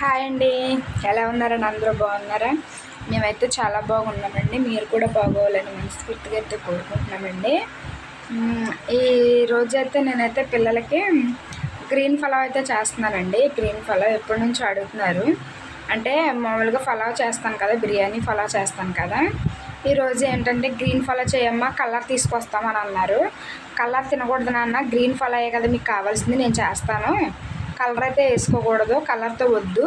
Hi అండి. ఎలా ఉన్నారని అందరూ బాగున్నారా? మేమైతే చాలా బాగున్నామండి. మీరు కూడా బాగోవాలని మనస్ఫూర్తిగా అయితే కోరుకుంటున్నామండి. మ్మ్, ఈ రోజైతే నేనైతే పిల్లలకి గ్రీన్ ఫలావ్ అయితే చేస్తున్నానండి. గ్రీన్ ఫలావ్ ఎప్పటి నుంచో అడుగుతున్నారు. అంటే మామూలుగా ఫలావ్ చేస్తాను కదా బిర్యానీ ఫలావ్ చేస్తాను కదా. ఈరోజు ఏంటంటే గ్రీన్ ఫలావ్ చేయమ్మా కలర్ తీసుకొస్తామని అన్నారు. కలర్ తినకూడదు నాన్న గ్రీన్ ఫలావే కదా మీకు కావాల్సింది నేను చేస్తాను. కలర్ అయితే వేసుకోకూడదు కలర్తో వద్దు.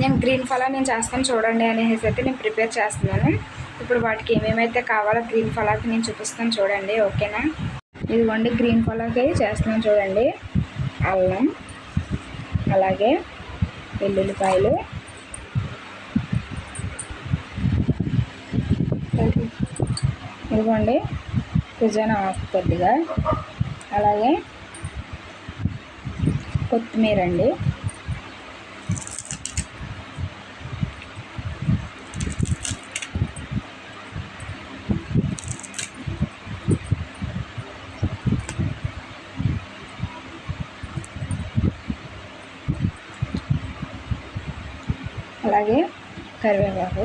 నేను గ్రీన్ ఫలా నేను చేస్తాను చూడండి అనేసి అయితే నేను ప్రిపేర్ చేస్తున్నాను. ఇప్పుడు వాటికి ఏమేమైతే కావాలో గ్రీన్ ఫలాకి నేను చూపిస్తాను చూడండి ఓకేనా? ఇదిగోండి గ్రీన్ ఫలాకి చేస్తున్నాను చూడండి. అల్లం అలాగే వెల్లుల్లిపాయలు. ఇదిగోండి పుదీనా ఆకు కొద్దిగా. అలాగే కొత్తిమీర అండి అలాగే కరివేపాకు.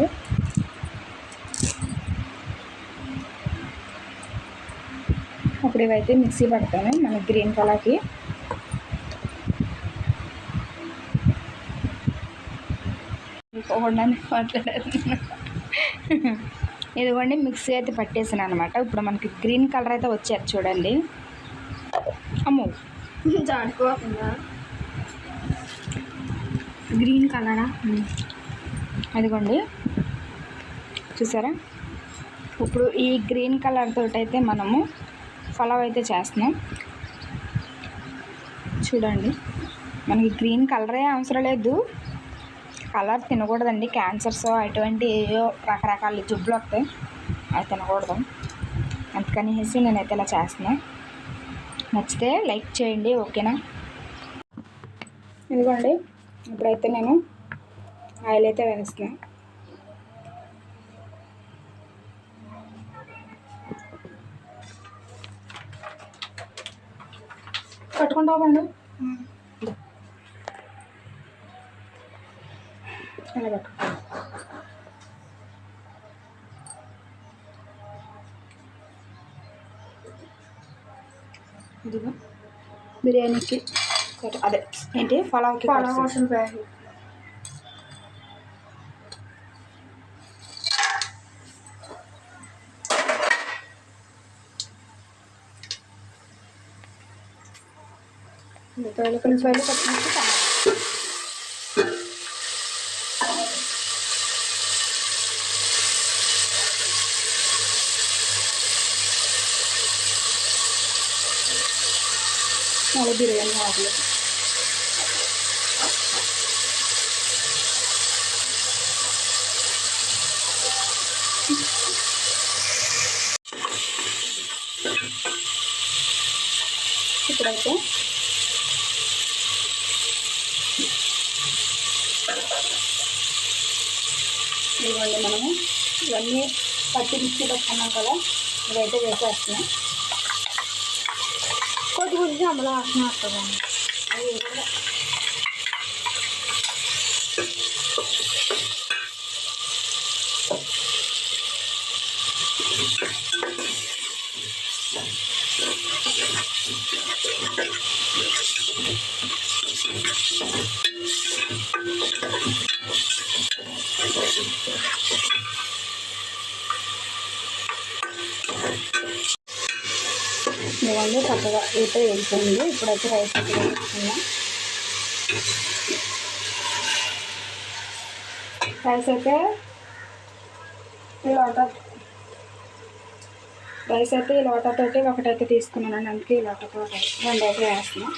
అప్పుడు ఇవైతే మిక్సీ పడతాను మన గ్రీన్ కలర్కి ఇంకోకుండా మాట్లాడారు ఇదిగోండి మిక్సీ అయితే పట్టేసాను అనమాట ఇప్పుడు మనకి గ్రీన్ కలర్ అయితే వచ్చారు చూడండి. అమ్మో. గ్రీన్ కలరా? అదిగోండి. చూసారా? ఇప్పుడు ఈ గ్రీన్ కలర్ తోటైతే అయితే మనము ఫలవ్ అయితే చేస్తున్నాం. చూడండి. మనకి గ్రీన్ కలరే అవసరం లేదు. కలర్ తినకూడదండి. క్యాన్సర్స్ అటువంటి ఏవో రకరకాల జుబ్బులు వస్తాయి. అవి తినకూడదు. అందుకని వేసి నేనైతే ఇలా చేస్తున్నాను నచ్చితే లైక్ చేయండి. ఓకేనా? ఇదిగోండి. ఇప్పుడైతే నేను ఆయిల్ అయితే వేస్తున్నా పట్టుకుంటావండి ఇలా పట్టుకో. ఇదిగో. బిర్యానీకి అదే ఏంటి? పలావ్ కట్ వర్షన్ ప్యాకెట్ ఉల్లిపాయలు ఉల్లిపాయలు పచ్చిమిర్చి మళ్ళీ బిర్యానీ ఆకులు ఇప్పుడైతే ఇవ్వండి మనము ఇవన్నీ పట్టి మిక్సీ పెట్టుకున్నాం కదా ఇవైతే వేసేస్తున్నాం. కొద్ది కొద్ది అమలు వాసన వస్తుందండి అవి కూడా ఇవన్నీ చక్కగా అయితే వెళ్తుంది. ఇప్పుడైతే రైస్ అయితే వేసుకుందాం రైస్ అయితే ఈ లోటా రైస్ అయితే ఈ లోటాతోటి ఒకటైతే తీసుకున్నాను. అందుకే ఈ లోటాతో రెండు అయితే వేస్తున్నాను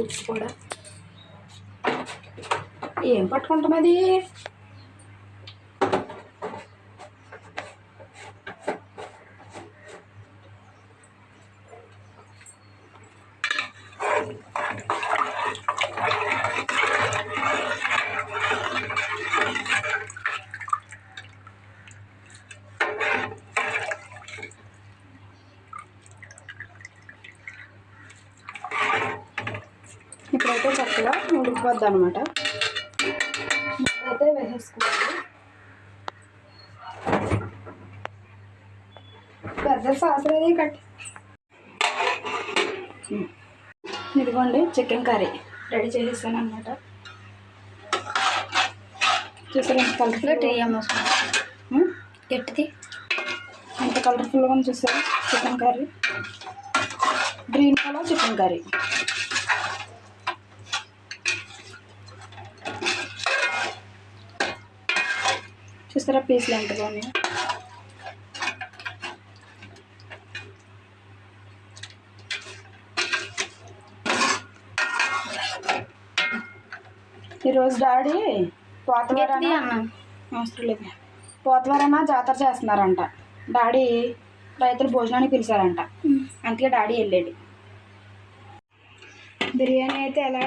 కొద్దిగా ఉప్పు కూడా. ఏం పట్టుకుంటాం అది ఇప్పుడైతే చక్కగా ఉడికిపోద్ది అనమాట అయితే వేసేసుకోవాలి. పెద్ద సాస్ అది కట్టి ఇదిగోండి చికెన్ కర్రీ రెడీ చేసేసాను అనమాట చూసారు ఎంత కలర్ఫుల్ గట్టిది. ఎంత కలర్ఫుల్గా ఉంది చూసారు? Chicken curry. Green colour chicken curry. చూసారా పీస్లు ఎంత బాగున్నాయి? ఈరోజు డాడీ పోతవారన అవసరం లేదు పోతవారన జాతర చేస్తున్నారంట. డాడీ రైతులు భోజనానికి పిలిచారంట. అందుకే డాడీ వెళ్ళాడు. బిర్యానీ అయితే ఎలా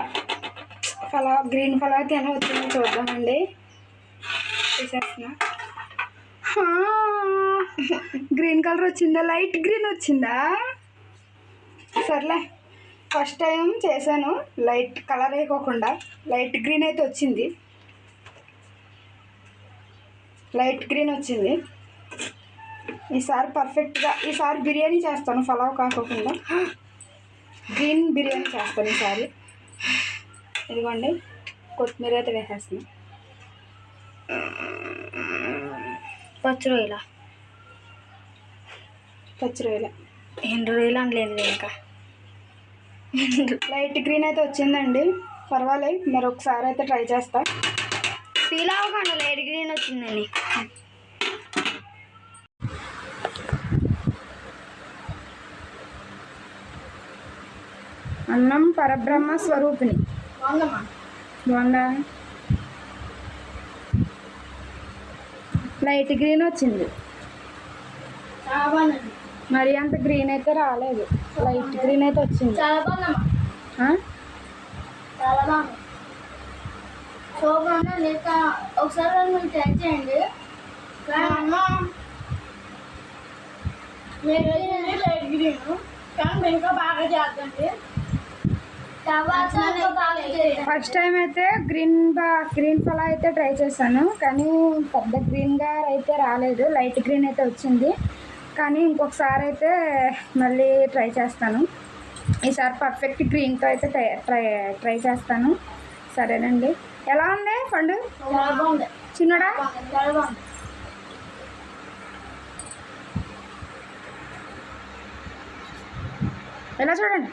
పలావ్ గ్రీన్ పలావ్ అయితే ఎలా వచ్చిందో చూద్దామండి. తీసేస్తున్నా. గ్రీన్ కలర్ వచ్చిందా? లైట్ గ్రీన్ వచ్చిందా? సర్లే. ఫస్ట్ టైం చేశాను. లైట్ కలర్ వేయకోకుండా. లైట్ గ్రీన్ అయితే వచ్చింది. లైట్ గ్రీన్ వచ్చింది. ఈసారి పర్ఫెక్ట్గా ఈసారి బిర్యానీ చేస్తాను. ఫలావ్ కాకోకుండా. గ్రీన్ బిర్యానీ చేస్తాను ఈసారి. ఇదిగోండి. కొత్తిమీర అయితే వేసేస్తున్నాను పచ్చి రొయ్యల పచ్చి రొయ్యలు ఎండు రొయ్యలు అనలేదు ఇంకా? లైట్ గ్రీన్ అయితే వచ్చిందండి. పర్వాలేదు మరి ఒకసారి అయితే ట్రై చేస్తా. ఫీల్ అవ్వకుండా లైట్ గ్రీన్ వచ్చిందని అన్నం పరబ్రహ్మ స్వరూపిణి. బాగుందా? లైట్ గ్రీన్ వచ్చింది. మరి అంత గ్రీన్ అయితే రాలేదు. లైట్ గ్రీన్ అయితే వచ్చింది. ఒకసారి మీరు ట్రై చేయండి. Light green. కానీ ఇంకా బాగా చేద్దండి. తర్వాత ఫస్ట్ టైం అయితే గ్రీన్ బా గ్రీన్ ఫలా అయితే ట్రై చేశాను. కానీ పెద్ద గ్రీన్గా అయితే రాలేదు. లైట్ గ్రీన్ అయితే వచ్చింది. కానీ ఇంకొకసారి అయితే మళ్ళీ ట్రై చేస్తాను. ఈసారి పర్ఫెక్ట్ గ్రీన్తో అయితే ట్రై ట్రై ట్రై చేస్తాను. సరేనండి. ఎలా ఉంది పండు చిన్నడా? ఎలా చూడండి?